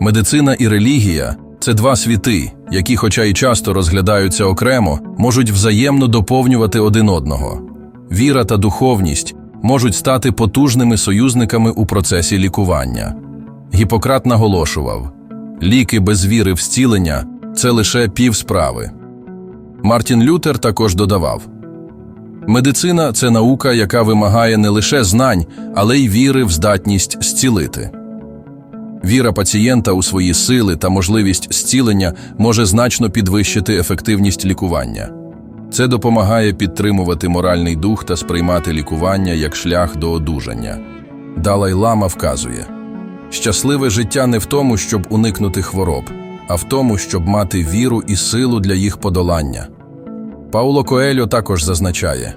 Медицина і релігія це два світи, які, хоча й часто розглядаються окремо, можуть взаємно доповнювати один одного. Віра та духовність можуть стати потужними союзниками у процесі лікування. Гіппократ наголошував: ліки без віри в зцілення це лише пів справи. Мартін Лютер також додавав: медицина це наука, яка вимагає не лише знань, але й віри в здатність зцілити. Віра пацієнта у свої сили та можливість зцілення може значно підвищити ефективність лікування. Це допомагає підтримувати моральний дух та сприймати лікування як шлях до одужання. Далай Лама вказує: щасливе життя не в тому, щоб уникнути хвороб, а в тому, щоб мати віру і силу для їх подолання. Пауло Коельо також зазначає: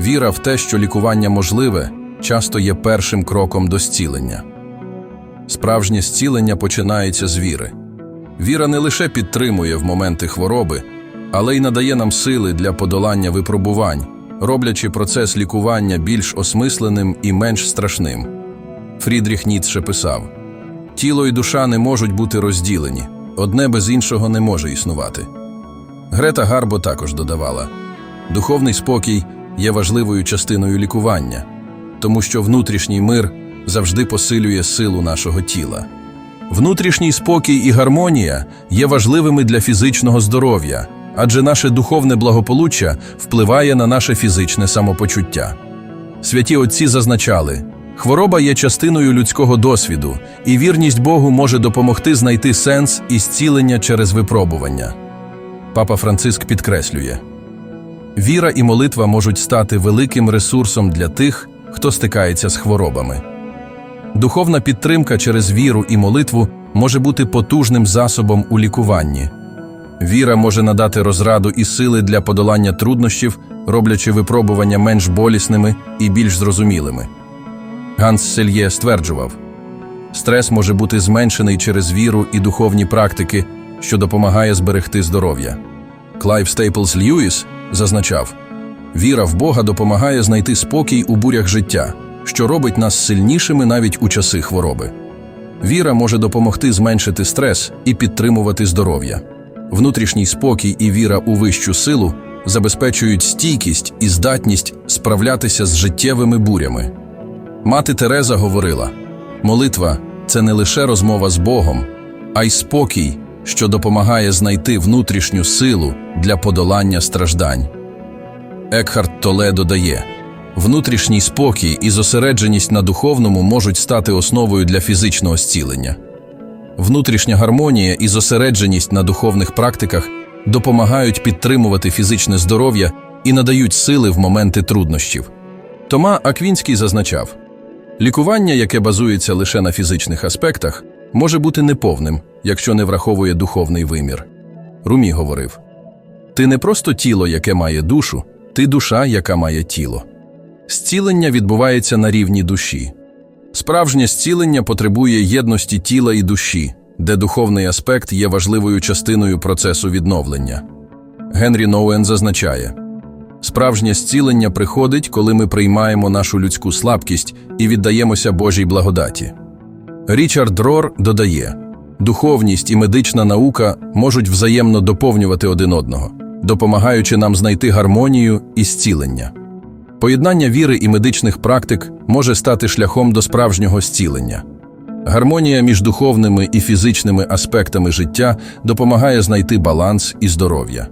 віра в те, що лікування можливе, часто є першим кроком до зцілення. Справжнє зцілення починається з віри. Віра не лише підтримує в моменти хвороби, але й надає нам сили для подолання випробувань, роблячи процес лікування більш осмисленим і менш страшним. Фрідріх Ніцше писав: тіло і душа не можуть бути розділені, одне без іншого не може існувати. Грета Гарбо також додавала: духовний спокій є важливою частиною лікування, тому що внутрішній мир завжди посилює силу нашого тіла. Внутрішній спокій і гармонія є важливими для фізичного здоров'я, адже наше духовне благополуччя впливає на наше фізичне самопочуття. Святі отці зазначали, хвороба є частиною людського досвіду, і вірність Богу може допомогти знайти сенс і зцілення через випробування. Папа Франциск підкреслює: віра і молитва можуть стати великим ресурсом для тих, хто стикається з хворобами. Духовна підтримка через віру і молитву може бути потужним засобом у лікуванні. Віра може надати розраду і сили для подолання труднощів, роблячи випробування менш болісними і більш зрозумілими. Ганс Сельє стверджував: стрес може бути зменшений через віру і духовні практики, що допомагає зберегти здоров'я. Клайв Стейплс Льюіс зазначав: віра в Бога допомагає знайти спокій у бурях життя, що робить нас сильнішими навіть у часи хвороби. Віра може допомогти зменшити стрес і підтримувати здоров'я. Внутрішній спокій і віра у вищу силу забезпечують стійкість і здатність справлятися з життєвими бурями. Мати Тереза говорила: молитва це не лише розмова з Богом, а й спокій, що допомагає знайти внутрішню силу для подолання страждань. Екхарт Толе додає: внутрішній спокій і зосередженість на духовному можуть стати основою для фізичного зцілення. Внутрішня гармонія і зосередженість на духовних практиках допомагають підтримувати фізичне здоров'я і надають сили в моменти труднощів. Тома Аквінський зазначав: лікування, яке базується лише на фізичних аспектах, може бути неповним, якщо не враховує духовний вимір. Румі говорив: ти не просто тіло, яке має душу, ти душа, яка має тіло. Зцілення відбувається на рівні душі. Справжнє зцілення потребує єдності тіла і душі, де духовний аспект є важливою частиною процесу відновлення. Генрі Ноуен зазначає: справжнє зцілення приходить, коли ми приймаємо нашу людську слабкість і віддаємося Божій благодаті. Річард Рор додає: духовність і медична наука можуть взаємно доповнювати один одного, допомагаючи нам знайти гармонію і зцілення. Поєднання віри і медичних практик може стати шляхом до справжнього зцілення. Гармонія між духовними і фізичними аспектами життя допомагає знайти баланс і здоров'я.